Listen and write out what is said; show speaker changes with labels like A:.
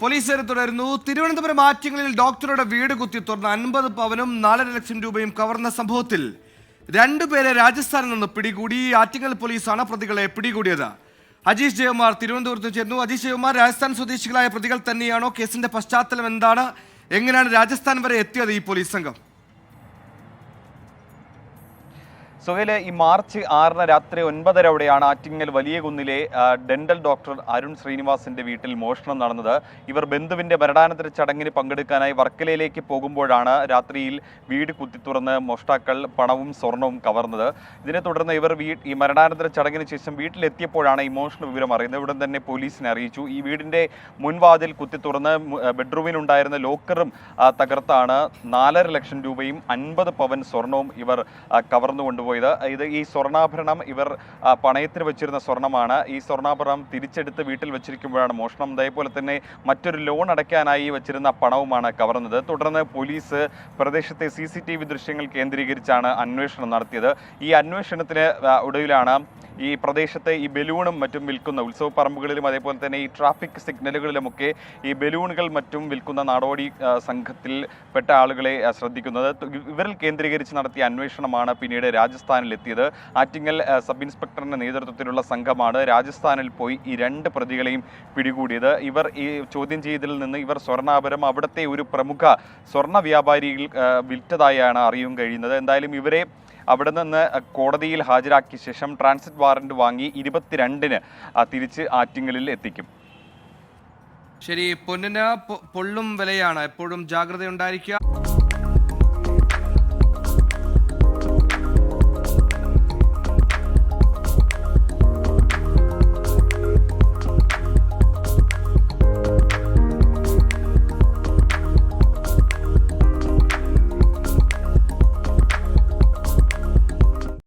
A: പോലീസുകാരെ തുടരുന്നു. തിരുവനന്തപുരം ആറ്റിങ്ങലിൽ ഡോക്ടറുടെ വീട് കുത്തി തുറന്ന് അൻപത് പവനും നാലര ലക്ഷം രൂപയും കവർന്ന സംഭവത്തിൽ രണ്ടുപേരെ രാജസ്ഥാനിൽ നിന്ന് പിടികൂടി. ആറ്റിങ്ങൽ പോലീസാണ് പ്രതികളെ പിടികൂടിയത്. അജീഷ് ജയകുമാർ തിരുവനന്തപുരത്ത് ചേർന്നു അജീഷ് ജയകുമാർ രാജസ്ഥാൻ സ്വദേശികളായ പ്രതികൾ തന്നെയാണോ? കേസിന്റെ പശ്ചാത്തലം എന്താണ്? എങ്ങനെയാണ് രാജസ്ഥാൻ വരെ എത്തിയത് ഈ പോലീസ് സംഘം?
B: സുഹേൽ ഈ മാർച്ച് ആറിന് രാത്രി ഒൻപതരയോടെയാണ് ആറ്റിങ്ങൽ വലിയ കുന്നിലെ ഡെന്റൽ ഡോക്ടർ അരുൺ ശ്രീനിവാസിന്റെ വീട്ടിൽ മോഷണം നടന്നത്. ഇവർ ബന്ധുവിന്റെ മരണാനന്തര ചടങ്ങിന് പങ്കെടുക്കാനായി വർക്കലയിലേക്ക് പോകുമ്പോഴാണ് രാത്രിയിൽ വീട് കുത്തി തുറന്ന് മോഷ്ടാക്കൾ പണവും സ്വർണവും കവർന്നത്. ഇതിനെ തുടർന്ന് ഇവർ ഈ മരണാനന്തര ചടങ്ങിന് ശേഷം വീട്ടിലെത്തിയപ്പോഴാണ് ഈ മോഷണ വിവരം അറിയുന്നത്. ഉടൻ തന്നെ പോലീസിനെ അറിയിച്ചു. ഈ വീടിന്റെ മുൻവാതിൽ കുത്തി തുറന്ന് മു- ആ, ബെഡ്റൂമിലുണ്ടായിരുന്ന ലോക്കറും തകർത്താണ് നാലര ലക്ഷം രൂപയും അൻപത് പവൻ സ്വർണവും ഇവർ കവർന്നു കവർന്നു കൊണ്ടുപോയത് ഇത് ഈ സ്വർണാഭരണം ഇവർ പണയത്തിന് വെച്ചിരുന്ന സ്വർണമാണ്. ഈ സ്വർണാഭരണം തിരിച്ചെടുത്ത് വീട്ടിൽ വെച്ചിരിക്കുമ്പോഴാണ് മോഷണം. അതേപോലെ തന്നെ മറ്റൊരു ലോൺ അടയ്ക്കാനായി വെച്ചിരുന്ന പണവുമാണ് കവർന്നത്. തുടർന്ന് പോലീസ് പ്രദേശത്തെ സി ദൃശ്യങ്ങൾ കേന്ദ്രീകരിച്ചാണ് അന്വേഷണം നടത്തിയത്. ഈ അന്വേഷണത്തിന് ഒടുവിലാണ് ഈ പ്രദേശത്തെ ഈ ബലൂണും മറ്റും വിൽക്കുന്ന ഉത്സവ പറമ്പുകളിലും അതേപോലെ തന്നെ ഈ ട്രാഫിക് സിഗ്നലുകളിലുമൊക്കെ ഈ ബലൂണുകൾ മറ്റും വിൽക്കുന്ന നാടോടി സംഘത്തിൽ പെട്ട ആളുകളെ ശ്രദ്ധിക്കുന്നത്. ഇവരിൽ കേന്ദ്രീകരിച്ച് നടത്തിയ അന്വേഷണമാണ് പിന്നീട് രാജസ്ഥാനിലെത്തിയത്. ആറ്റിങ്ങൽ സബ് ഇൻസ്പെക്ടറിന്റെ നേതൃത്വത്തിലുള്ള സംഘമാണ് രാജസ്ഥാനിൽ പോയി ഈ രണ്ട് പ്രതികളെയും പിടികൂടിയത്. ഇവർ ഈ ചോദ്യം ചെയ്തതിൽ നിന്ന് ഇവർ സ്വർണാഭരം അവിടുത്തെ ഒരു പ്രമുഖ സ്വർണ വ്യാപാരികൾ ആ, വിറ്റതായാണ് അറിയാൻ കഴിയുന്നത്. എന്തായാലും ഇവരെ അവിടെ നിന്ന് കോടതിയിൽ ഹാജരാക്കിയ ശേഷം ട്രാൻസിറ്റ് വാറന്റ് വാങ്ങി ഇരുപത്തിരണ്ടിന് തിരിച്ച് ആറ്റിങ്ങലിൽ എത്തിക്കും.
A: ശരി പൊന്നിന് പൊള്ളും വിലയാണ്. എപ്പോഴും ജാഗ്രത ഉണ്ടായിരിക്കുക